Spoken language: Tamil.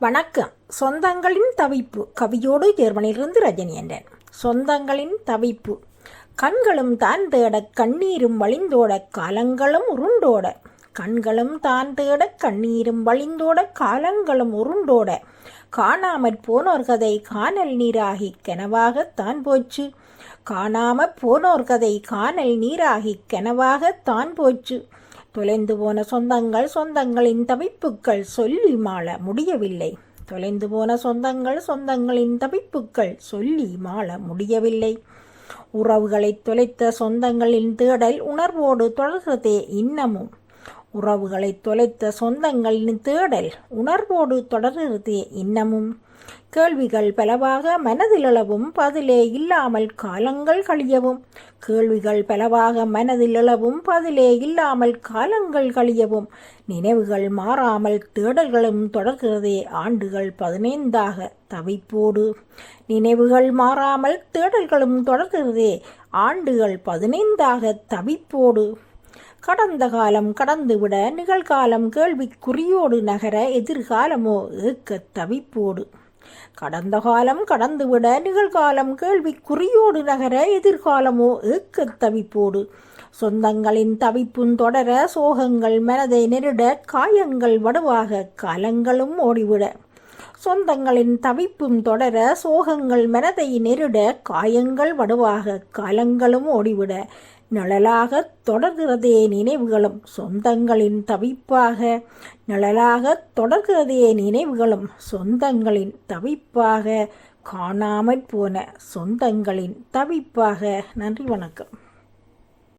வணக்கம். சொந்தங்களின் தவிப்பு. கவியோடு ஜெர்மனியிலிருந்து ரஜினி என்றேன் சொந்தங்களின் தவிப்பு. கண்களும் தான் தேட கண்ணீரும் வழிந்தோட காலங்களும் உருண்டோட. கண்களும் தான் தேட கண்ணீரும் வழிந்தோட காலங்களும் உருண்டோட. காணாமற் போனோர் கதை காணல் நீராகி கனவாகத்தான் போச்சு. காணாமற் போனோர் கதை காணல் நீராகி கனவாகத்தான் போச்சு. தொலைந்து போன சொந்தங்கள் சொந்தங்களின் தவிப்புக்கள் சொல்லி மாள முடியவில்லை. தொலைந்து போன சொந்தங்கள் சொந்தங்களின் தவிப்புக்கள் சொல்லி மாள முடியவில்லை. உறவுகளை தொலைத்த சொந்தங்களின் தேடல் உணர்வோடு தொடர்கிறதே இன்னமும். உறவுகளை தொலைத்த சொந்தங்களின் தேடல் உணர்வோடு தொடர்கிறதே இன்னமும். கேள்விகள் பலவாக மனதிலளவும் பதிலே இல்லாமல் காலங்கள் கழியவும். கேள்விகள் பலவாக மனதிலளவும் பதிலே இல்லாமல் காலங்கள் கழியவும். நினைவுகள் மாறாமல் தேடல்களும் தொடர்கிறதே ஆண்டுகள் பதினைந்தாக தவிப்போடு. நினைவுகள் மாறாமல் தேடல்களும் தொடர்கிறதே ஆண்டுகள் பதினைந்தாக தவிப்போடு. கடந்த காலம் கடந்துவிட நிகழ்காலம் கேள்விக்குறியோடு நகர எதிர்காலமோ ஏக்க தவிப்போடு. கடந்த காலம் கடந்துவிட நிகழ்காலம் கேள்விக்குறியோடு நகர எதிர்காலமோ ஏக்க தவிப்போடு. சொந்தங்களின் தவிப்பும் தொடர சோகங்கள் மனதை நெருட காயங்கள் வடுவாக காலங்களும் ஓடிவிட. சொந்தங்களின் தவிப்பும் தொடர சோகங்கள் மனதை நெருட காயங்கள் வடுவாக காலங்களும் ஓடிவிட. நிழலாக தொடர்கிறதே நினைவுகளும் சொந்தங்களின் தவிப்பாக. நிழலாக தொடர்கிறதே நினைவுகளும் சொந்தங்களின் தவிப்பாக. காணாமற் போன சொந்தங்களின் தவிப்பாக. நன்றி வணக்கம்.